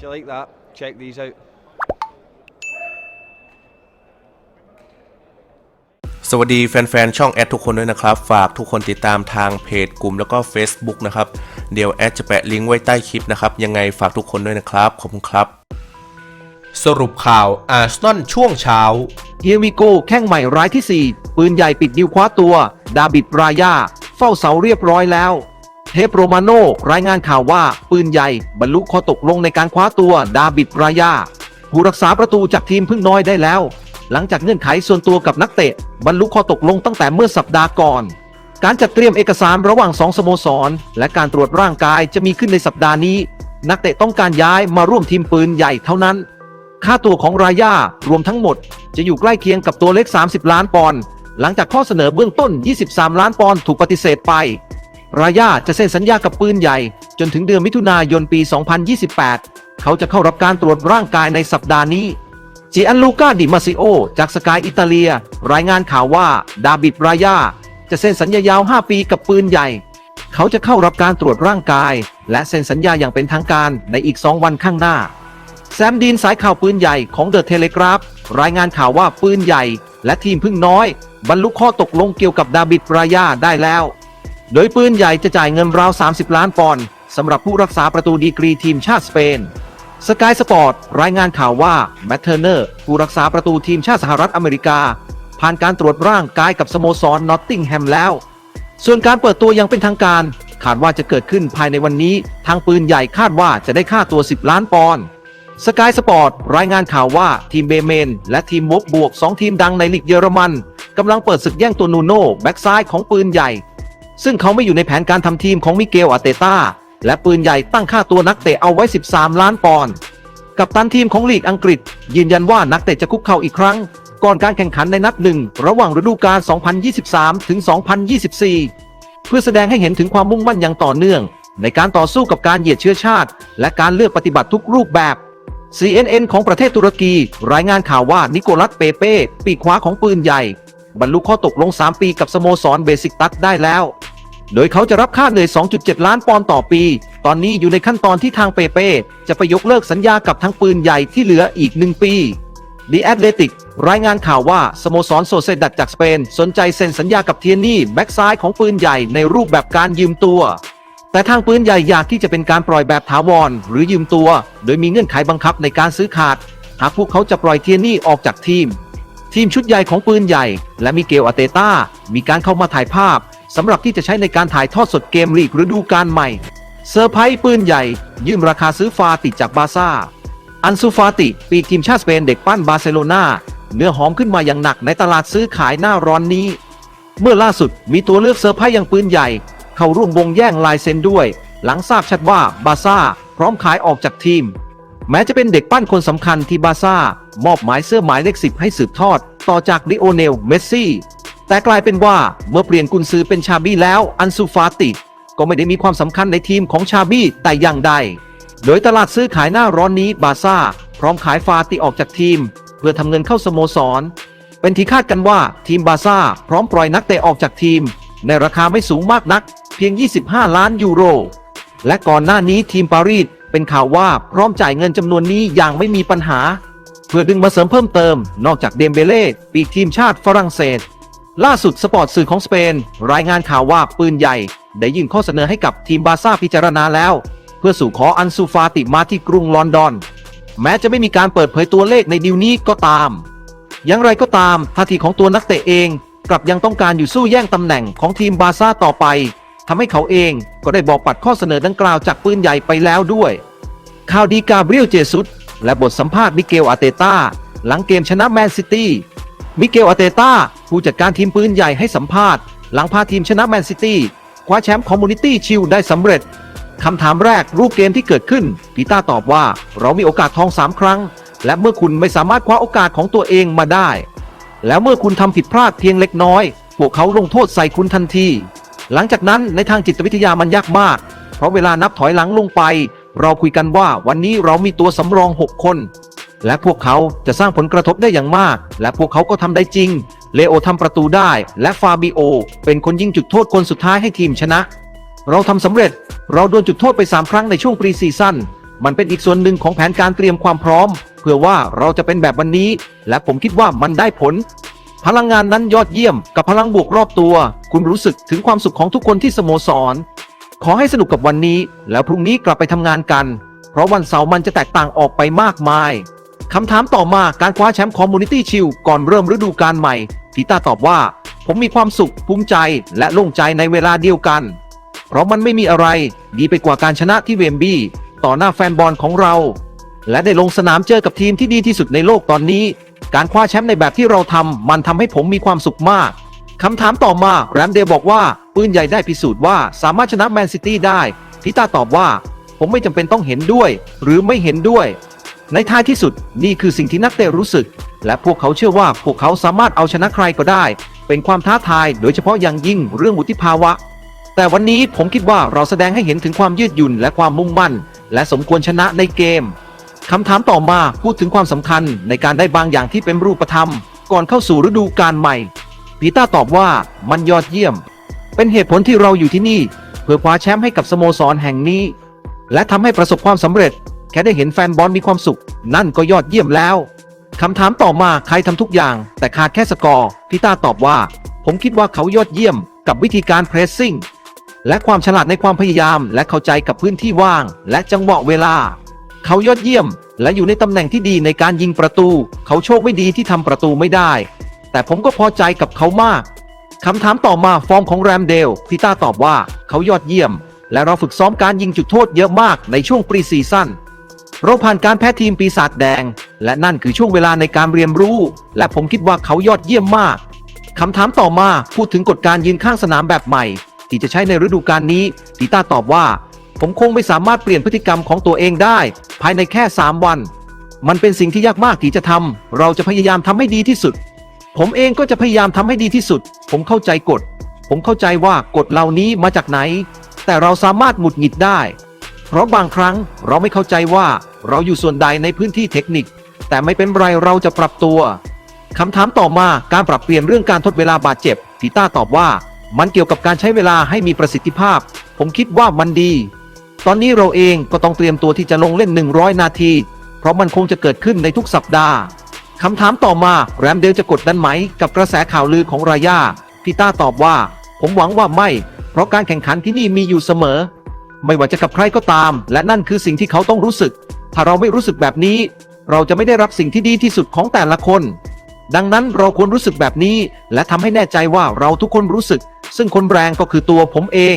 If you like that, check these out. สวัสดีแฟนๆ ช่องแอดทุกคนด้วยนะครับ ฝากทุกคนติดตามทางเพจกลุ่มแล้วก็ Facebook นะครับ เดี๋ยวแอดจะแปะลิงก์ไว้ใต้คลิปนะครับ ยังไงฝากทุกคนด้วยนะครับ ขอบคุณครับ สรุปข่าวอาร์เซนอลช่วงเช้าเฮียวิโกแข้งใหม่รายที่ 4 ปืนใหญ่ปิดดิวคว้าตัว ดาบิดรายา เฝ้าเสาเรียบร้อยแล้ว เทปโรมาโนรายงานข่าวว่าปืนใหญ่บรรลุข้อตกลงในการคว้าตัวดาบิดรายาผู้รักษาประตูจากทีมพึ่งน้อยได้แล้ว หลังจากเงื่อนไขส่วนตัวกับนักเตะ บรรลุข้อตกลงตั้งแต่เมื่อสัปดาห์ก่อน การจัดเตรียมเอกสารระหว่างสองสโมสร และการตรวจร่างกายจะมีขึ้นในสัปดาห์นี้ นักเตะต้องการย้ายมาร่วมทีมปืนใหญ่เท่านั้น ค่าตัวของรายารวมทั้งหมด จะอยู่ใกล้เคียงกับตัวเลข 30 ล้านปอนด์หลังจากข้อเสนอเบื้องต้น 23 ล้านปอนด์ถูกปฏิเสธไป รายาจะเซ็นสัญญากับปืนใหญ่ จนถึงเดือนมิถุนายนปี 2028 เขาจะเข้ารับการตรวจร่างกายในสัปดาห์นี้จิอันลูกาดิมาซิโอ จากสกายอิตาเลีย รายงานข่าวว่าดาบิดรายาจะเซ็นสัญญายาว 5 ปีกับปืนใหญ่ เขาจะเข้ารับการตรวจร่างกาย และเซ็นสัญญาอย่างเป็นทางการในอีก 2 วันข้างหน้า แซมดีนสายข่าวปืนใหญ่ของเดอะเทเลกราฟรายงานข่าวว่าปืนใหญ่ และทีมพึ่งน้อย บรรลุข้อตกลงเกี่ยวกับดาบิดรายาได้แล้ว โดยปืนใหญ่จะจ่ายเงินราว 30 ล้านปอนด์สำหรับผู้รักษาประตูดีกรีทีมชาติสเปนสกายสปอร์ตรายงานข่าวว่าแมทเทอร์เนอร์ผู้รักษาประตูทีมชาติสหรัฐอเมริกา ผ่านการตรวจร่างกายกับสโมสรนอตติงแฮมแล้ว ส่วนการเปิดตัวยังเป็นทางการคาดว่าจะเกิดขึ้นภายในวันนี้ ทางปืนใหญ่คาดว่าจะได้ค่าตัว 10 ล้านปอนด์สกายสปอร์ตรายงานข่าวว่าทีมเบเมน และทีมวกบวก 2 ทีมดังในลีกเยอรมันกำลังเปิดศึกแย่งตัวนูโน่แบ็กซ้ายของปืนใหญ่ ซึ่งเขาไม่อยู่ในแผนการทำทีมของมิเกลอาเตต้าและปืนใหญ่ตั้งค่าตัวนักเตะเอาไว้ 13 ล้านปอนด์กัปตันทีมของลีกอังกฤษ ยืนยันว่านักเตะจะคุกเข่าอีกครั้ง ก่อนการแข่งขันในนัดหนึ่งระหว่างฤดูกาล 2023 ถึง 2024 เพื่อแสดงให้เห็นถึงความมุ่งมั่นอย่างต่อเนื่อง ในการต่อสู้กับการเหยียดเชื้อชาติ และการเลือกปฏิบัติทุกรูปแบบ CNN ของประเทศตุรกี รายงานข่าวว่านิโคลัสเปเป้ปีกขวาของปืนใหญ่ บรรลุข้อตกลง 3 ปีกับสโมสรเบสิกตัสได้แล้ว โดยเขาจะรับค่าเหนื่อย 2.7 ล้านปอนด์ต่อปี ตอนนี้อยู่ในขั้นตอนที่ทางเปเป้ จะไปยกเลิกสัญญากับทั้งปืนใหญ่ที่เหลืออีก 1 ปี The Athletic รายงานข่าวว่า สโมสรโซเซดัดจากสเปน สนใจเซ็นสัญญากับเทียนนี่ แบ็กซ้ายของปืนใหญ่ในรูปแบบการยืมตัว แต่ทางปืนใหญ่อยากที่จะเป็นการปล่อยแบบถาวรหรือยืมตัว โดยมีเงื่อนไขบังคับในการซื้อขาด หากพวกเขาจะปล่อยเทียนนี่ออกจากทีม ทีมชุดใหญ่ของปืนใหญ่ และมิเกลอาเตต้ามีการเข้ามาถ่ายภาพ สำหรับที่จะใช้ในการถ่ายทอดสดเกมลีกฤดูกาลใหม่ เซอร์ไพรส์ปืนใหญ่ ยื่นราคาซื้อฟาติจากบาซ่า อันซูฟาติ ปีกทีมชาติสเปนเด็กปั้นบาร์เซโลนาเนื้อหอมขึ้นมาอย่างหนักในตลาดซื้อขายหน้าร้อนนี้ เมื่อล่าสุดมีตัวเลือกเซอร์ไพรส์อย่างปืนใหญ่ เข้าร่วมวงแย่งลายเซ็นด้วย หลังทราบชัดว่าบาซ่าพร้อมขายออกจากทีม แม้จะเป็นเด็กปั้นคนสำคัญที่บาซ่ามอบหมายเสื้อหมายเลขสิบให้สืบทอด ต่อจากลิโอเนลเมสซี่ แต่กลายเป็นว่าเมื่อเปลี่ยนกุนซือเป็นชาบี้แล้ว อันซูฟาติ ก็ไม่ได้มีความสำคัญในทีมของชาบี้แต่อย่างใด โดยตลาดซื้อขายหน้าร้อนนี้บาซ่า พร้อมขายฟาติออกจากทีม เพื่อทำเงินเข้าสโมสร เป็นที่คาดกันว่าทีมบาซ่า พร้อมปล่อยนักเตะออกจากทีม ในราคาไม่สูงมากนัก เพียง 25 ล้านยูโร และก่อนหน้านี้ทีมปารีสเป็นข่าวว่าพร้อมจ่ายเงินจำนวนนี้อย่างไม่มีปัญหา เพื่อดึงมาเสริมเพิ่มเติม นอกจากเดมเบเล่ปีกทีมชาติฝรั่งเศส ล่าสุดสปอร์ตสื่อของสเปน รายงานข่าวว่าปืนใหญ่ ได้ยื่นข้อเสนอให้กับทีมบาร์ซ่าพิจารณาแล้ว เพื่อสู่ขออันซูฟาติมาที่กรุงลอนดอน แม้จะไม่มีการเปิดเผยตัวเลขในดีลนี้ก็ตาม อย่างไรก็ตามท่าทีของตัวนักเตะเอง กลับยังต้องการอยู่สู้แย่งตำแหน่งของทีมบาร์ซ่าต่อไปทำให้เขาเองก็ได้บอกปัดข้อเสนอดังกล่าวจากปืนใหญ่ไปแล้วด้วยข่าวดีกาเบรียลเจซุสและบทสัมภาษณ์มิเกลอาเตต้าหลังเกมชนะแมนซิตี้ มิเกลอาเตต้าผู้จัดการทีมปืนใหญ่ให้สัมภาษณ์ หลังพาทีมชนะแมนซิตี้คว้าแชมป์คอมมูนิตี้ชิลได้สำเร็จคำถามแรกรูปเกมที่เกิดขึ้นพีต้าตอบว่าเรามีโอกาสทอง 3 ครั้ง และเมื่อคุณไม่สามารถคว้าโอกาสของตัวเองมาได้ แล้วเมื่อคุณทำผิดพลาดเพียงเล็กน้อย พวกเขาลงโทษใส่คุณทันที หลังจากนั้นในทางจิตวิทยามันยากมาก เพราะเวลานับถอยหลังลงไป เราคุยกันว่าวันนี้เรามีตัวสำรอง 6 คน และพวกเขาจะสร้างผลกระทบได้อย่างมาก และพวกเขาก็ทำได้จริง เลโอทำประตูได้ และฟาบิโอ เป็นคนยิงจุดโทษคนสุดท้ายให้ทีมชนะ เราทำสำเร็จ เราโดนจุดโทษไป 3 ครั้งในช่วงปรีซีซั่น มันเป็นอีกส่วนหนึ่งของแผนการเตรียมความพร้อม เพื่อว่าเราจะเป็นแบบวันนี้ และผมคิดว่ามันได้ผล พลังงานนั้นยอดเยี่ยม กับพลังบวกรอบตัว คุณรู้สึกถึงความสุขของทุกคนที่สโมสร ขอให้สนุกกับวันนี้ แล้วพรุ่งนี้กลับไปทำงานกัน เพราะวันเสาร์มันจะแตกต่างออกไปมากมาย คำถามต่อมาการคว้าแชมป์คอมมูนิตี้ชิลก่อนเริ่มฤดูกาลใหม่พีตาตอบว่า ผมมีความสุขภูมิใจและโล่งใจในเวลาเดียวกัน เพราะมันไม่มีอะไร ดีไปกว่าการชนะที่เวมบลีย์ต่อหน้าแฟนบอลของเรา และได้ลงสนามเจอกับทีมที่ดีที่สุดในโลกตอนนี้ การคว้าแชมป์ในแบบที่เราทำมันทำให้ผมมีความสุขมากคำถามต่อมาแรมเดลบอกว่า ปืนใหญ่ได้พิสูจน์ว่าสามารถชนะแมนซิตี้ได้พิตาตอบว่า ผมไม่จำเป็นต้องเห็นด้วย หรือไม่เห็นด้วย ในท้ายที่สุดนี่คือสิ่งที่นักเตะรู้สึก และพวกเขาเชื่อว่าพวกเขาสามารถเอาชนะใครก็ได้ เป็นความท้าทายโดยเฉพาะอย่างยิ่งเรื่องวุฒิภาวะ แต่วันนี้ผมคิดว่าเราแสดงให้เห็นถึงความยืดหยุ่นและความมุ่งมั่น และสมควรชนะในเกมคำถามต่อมาพูดถึงความสำคัญในการได้บางอย่างที่เป็นรูปธรรม ก่อนเข้าสู่ฤดูกาลใหม่พีต้าตอบว่ามันยอดเยี่ยม เป็นเหตุผลที่เราอยู่ที่นี่ เพื่อคว้าแชมป์ให้กับสโมสรแห่งนี้ และทำให้ประสบความสำเร็จ แค่ได้เห็นแฟนบอลมีความสุข นั่นก็ยอดเยี่ยมแล้วคำถามต่อมาใครทำทุกอย่าง แต่ขาดแค่สกอร์พีต้าตอบว่า ผมคิดว่าเขายอดเยี่ยมกับวิธีการเพรสซิ่งและความฉลาดในความพยายาม และเข้าใจกับพื้นที่ว่าง และจังหวะเวลา เขายอดเยี่ยม และอยู่ในตำแหน่งที่ดีในการยิงประตู เขาโชคไม่ดีที่ทำประตูไม่ได้ แต่ผมก็พอใจกับเขามากคำถามต่อมาฟอร์มของแรมเดลพีต้าตอบว่าเขายอดเยี่ยม และเราฝึกซ้อมการยิงจุดโทษเยอะมากในช่วงปรีซีซั่น เราผ่านการแพ้ทีมปีศาจแดง และนั่นคือช่วงเวลาในการเรียนรู้ และผมคิดว่าเขายอดเยี่ยมมากคำถามต่อมาพูดถึงกฎการยืนข้างสนามแบบใหม่ ที่จะใช้ในฤดูกาลนี้พีต้าตอบว่า ผมคงไม่สามารถเปลี่ยนพฤติกรรมของตัวเองได้ ภายในแค่ 3 วัน มันเป็นสิ่งที่ยากมากที่จะทำเราจะพยายามทำให้ดีที่สุด ผมเองก็จะพยายามทำให้ดีที่สุด ผมเข้าใจกฎ ผมเข้าใจว่ากฎเหล่านี้มาจากไหน แต่เราสามารถหมุดหงิดได้ เพราะบางครั้งเราไม่เข้าใจว่า เราอยู่ส่วนใดในพื้นที่เทคนิค แต่ไม่เป็นไรเราจะปรับตัวคำถามต่อมาการปรับเปลี่ยนเรื่องการทดเวลาบาดเจ็บพีต้าตอบว่า มันเกี่ยวกับการใช้เวลาให้มีประสิทธิภาพ ผมคิดว่ามันดี ตอนนี้เราเองก็ต้องเตรียมตัวที่จะลงเล่น 100 นาที เพราะมันคงจะเกิดขึ้นในทุกสัปดาห์คำถามต่อมาแรมเดลจะกดดันไหม กับกระแสข่าวลือของรายาพีต้าตอบว่า ผมหวังว่าไม่ เพราะการแข่งขันที่นี่มีอยู่เสมอ ไม่ว่าจะกับใครก็ตาม และนั่นคือสิ่งที่เขาต้องรู้สึก ถ้าเราไม่รู้สึกแบบนี้ เราจะไม่ได้รับสิ่งที่ดีที่สุดของแต่ละคน ดังนั้นเราควรรู้สึกแบบนี้ และทำให้แน่ใจว่าเราทุกคนรู้สึก ซึ่งคนแรงก็คือตัวผมเอง